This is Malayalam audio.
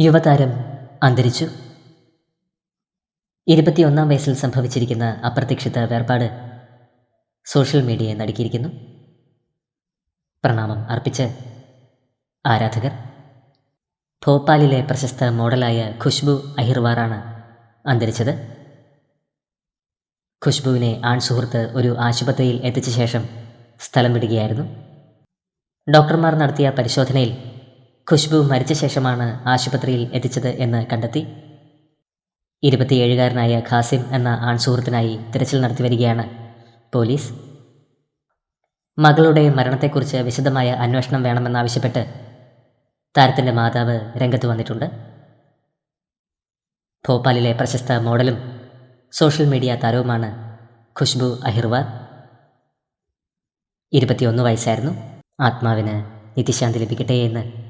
യുവതാരം അന്തരിച്ചു. ഇരുപത്തിയൊന്നാം വയസ്സിൽ സംഭവിച്ചിരിക്കുന്ന അപ്രതീക്ഷിത വേർപാട് സോഷ്യൽ മീഡിയയെ നടുക്കിയിരിക്കുന്നു. പ്രണാമം അർപ്പിച്ച് ആരാധകർ. ഭോപ്പാലിലെ പ്രശസ്ത മോഡലായ ഖുഷ്ബു അഹിർവാറാണ് അന്തരിച്ചത്. ഖുഷ്ബുവിനെ ആൺസുഹൃത്ത് ഒരു ആശുപത്രിയിൽ എത്തിച്ച ശേഷം സ്ഥലം വിടുകയായിരുന്നു. ഡോക്ടർമാർ നടത്തിയ പരിശോധനയിൽ ഖുഷ്ബു മരിച്ച ശേഷമാണ് ആശുപത്രിയിൽ എത്തിച്ചത് എന്ന് കണ്ടെത്തി. ഇരുപത്തിയേഴുകാരനായ ഖാസിം എന്ന ആൺസുഹൃത്തിനായി തിരച്ചിൽ നടത്തി വരികയാണ് പോലീസ്. മകളുടെ മരണത്തെക്കുറിച്ച് വിശദമായ അന്വേഷണം വേണമെന്നാവശ്യപ്പെട്ട് താരത്തിന്റെ മാതാവ് രംഗത്ത് വന്നിട്ടുണ്ട്. ഭോപ്പാലിലെ പ്രശസ്ത മോഡലും സോഷ്യൽ മീഡിയ താരവുമാണ് ഖുഷ്ബു അഹിർവാർ. ഇരുപത്തിയൊന്ന് വയസ്സായിരുന്നു. ആത്മാവിന് നിത്യശാന്തി ലഭിക്കട്ടെ എന്ന്